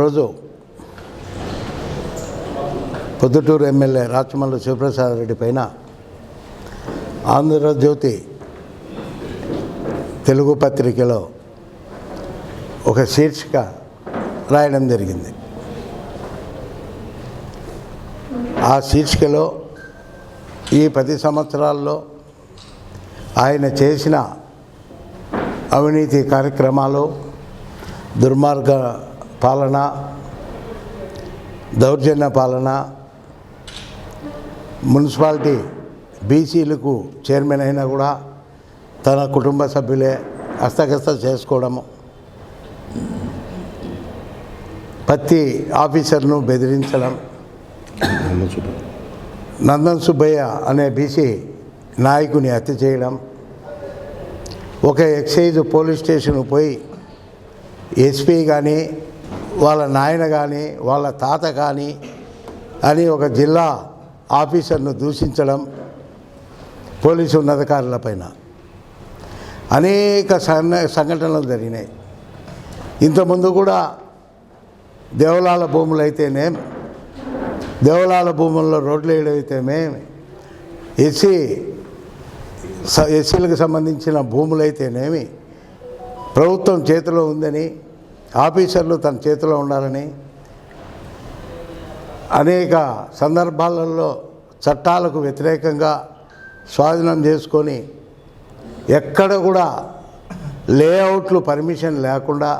రోజు పొద్దుటూరు ఎమ్మెల్యే రాచమల్లు శివప్రసాద్ రెడ్డి పైన ఆంధ్రజ్యోతి తెలుగు పత్రికలో ఒక శీర్షిక రాయడం జరిగింది. ఆ శీర్షికలో ఈ పది సంవత్సరాల్లో ఆయన చేసిన అవినీతి కార్యక్రమాలు దుర్మార్గ పాలన దౌర్జన్య పాలన మున్సిపాలిటీ బీసీలకు చైర్మన్ అయినా కూడా తన కుటుంబ సభ్యులే హస్తగస్త చేసుకోవడము ప్రతి ఆఫీసర్ను బెదిరించడం. నందన్ సుబ్బయ్య అనే బీసీ నాయకుని హత్య చేయడం. ఒక ఎక్సైజ్ పోలీస్ స్టేషన్ పోయి ఎస్పీ కానీ వాళ్ళ నాయన కానీ వాళ్ళ తాత కానీ అని ఒక జిల్లా ఆఫీసర్ను దూషించడం పోలీసు ఉన్నతాధికారులపైన అనేక సంఘటనలు జరిగినాయి. ఇంతకుముందు కూడా దేవలాల భూములు అయితేనే దేవలాల భూముల్లో రోడ్లు వేయడం అయితేనే ఎస్సీ ఎస్సీలకు సంబంధించిన భూములు అయితేనేమి ప్రభుత్వం చేతిలో ఉందని ఆఫీసర్లు తన చేతిలో ఉండాలని అనేక సందర్భాలలో చట్టాలకు వ్యతిరేకంగా స్వాధీనం చేసుకొని ఎక్కడ కూడా లేఅవుట్లు పర్మిషన్ లేకుండా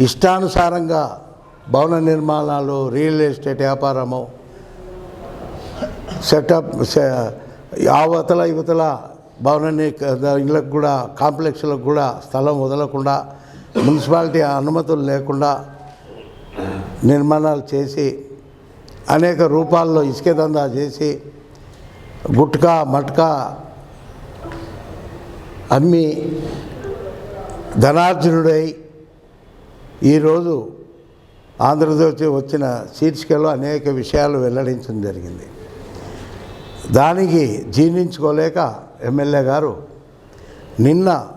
ఇష్టానుసారంగా భవన నిర్మాణాలు రియల్ ఎస్టేట్ వ్యాపారము సెటప్ అవతల యువతల భవన ఇళ్ళకు కూడా కాంప్లెక్స్లకు కూడా స్థలం వదలకుండా మున్సిపాలిటీ అనుమతులు లేకుండా నిర్మాణాలు చేసి అనేక రూపాల్లో ఇసుక దందా చేసి గుట్కా మట్కా అమ్మి ధనార్జునుడై ఈరోజు ఆంధ్రజ్యోతి వచ్చిన శీర్షికలో అనేక విషయాలు వెల్లడించడం జరిగింది. దానికి జీర్ణించుకోలేక ఎమ్మెల్యే గారు నిన్న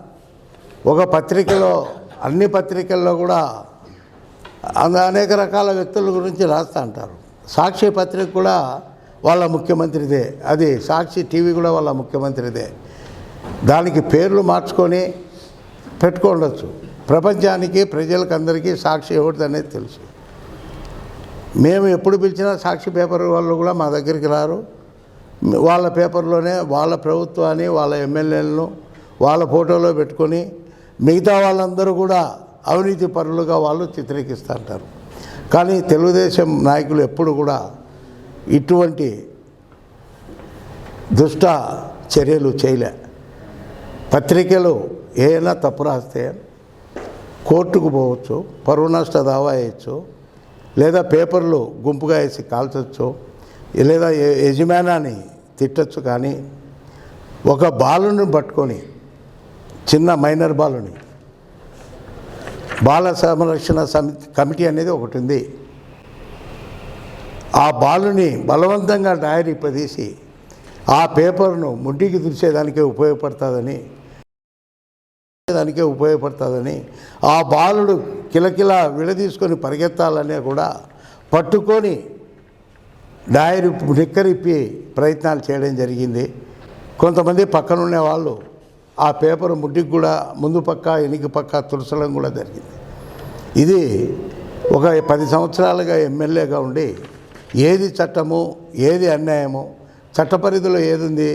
ఒక పత్రికలో అన్ని పత్రికల్లో కూడా అంద- అనేక రకాల వ్యక్తుల గురించి రాస్తా అంటారు. సాక్షి పత్రిక కూడా వాళ్ళ ముఖ్యమంత్రిదే. అది సాక్షి టీవీ కూడా వాళ్ళ ముఖ్యమంత్రిదే. దానికి పేర్లు మార్చుకొని పెట్టుకోండొచ్చు. ప్రపంచానికి ప్రజలకు అందరికీ సాక్షి ఎవరిది అనేది తెలుసు. మేము ఎప్పుడు పిలిచినా సాక్షి పేపర్ వాళ్ళు కూడా మా దగ్గరికి రారు. వాళ్ళ పేపర్లోనే వాళ్ళ ప్రభుత్వాన్ని వాళ్ళ ఎమ్మెల్యేలను వాళ్ళ ఫోటోలో పెట్టుకొని మిగతా వాళ్ళందరూ కూడా అవినీతి పరులుగా వాళ్ళు చిత్రీకిస్తుంటారు కానీ తెలుగుదేశం నాయకులు ఎప్పుడు కూడా ఇటువంటి దుష్ట చర్యలు చేయలే. పత్రికలు ఏమైనా తప్పు రాస్తే కోర్టుకు పోవచ్చు పరువు నష్ట దావా వేయచ్చు లేదా పేపర్లు గుంపుగా వేసి కాల్చచ్చు లేదా యజమానాన్ని తిట్టచ్చు కానీ ఒక బాలుని పట్టుకొని చిన్న మైనర్ బాలుని. బాల సంరక్షణ సమితి కమిటీ అనేది ఒకటి ఉంది ఆ బాలుని బలవంతంగా డైరీ ఆ పేపర్ను ముడ్డికి తుడిచేదానికే ఉపయోగపడుతుందని దానికే ఉపయోగపడుతుందని ఆ బాలుడు కిలకిల విడదీసుకొని పరిగెత్తాలనే కూడా పట్టుకొని డైరీ నిక్కరిప్పి ప్రయత్నాలు చేయడం జరిగింది. కొంతమంది పక్కనుండే వాళ్ళు ఆ పేపర్ ముడ్డికి కూడా ముందు పక్క వెనుక పక్క తులసడం కూడా జరిగింది. ఇది ఒక పది సంవత్సరాలుగా ఎమ్మెల్యేగా ఉండి ఏది చట్టము ఏది అన్యాయము చట్ట పరిధిలో ఏది ఉంది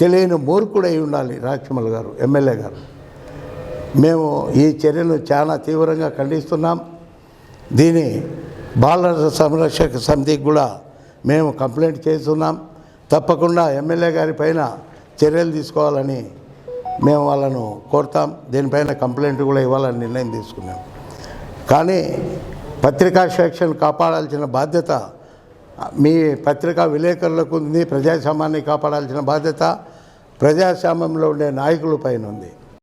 తెలియని మూర్ఖుడై ఉండాలి రాజకమల్ గారు ఎమ్మెల్యే గారు. మేము ఈ చర్యను చాలా తీవ్రంగా ఖండిస్తున్నాం. దీని బాల సంరక్షక సమితికి కూడా మేము కంప్లైంట్ చేస్తున్నాం. తప్పకుండా ఎమ్మెల్యే గారి పైన చర్యలు తీసుకోవాలని మేము వాళ్ళను కోరుతాం. దీనిపైన కంప్లైంట్ కూడా ఇవ్వాలని నిర్ణయం తీసుకున్నాం. కానీ పత్రికా స్వేచ్ఛను కాపాడాల్సిన బాధ్యత మీ పత్రికా విలేకరులకు ఉంది ప్రజాస్వామ్యాన్ని కాపాడాల్సిన బాధ్యత ప్రజాస్వామ్యంలో ఉండే నాయకుల పైన ఉంది.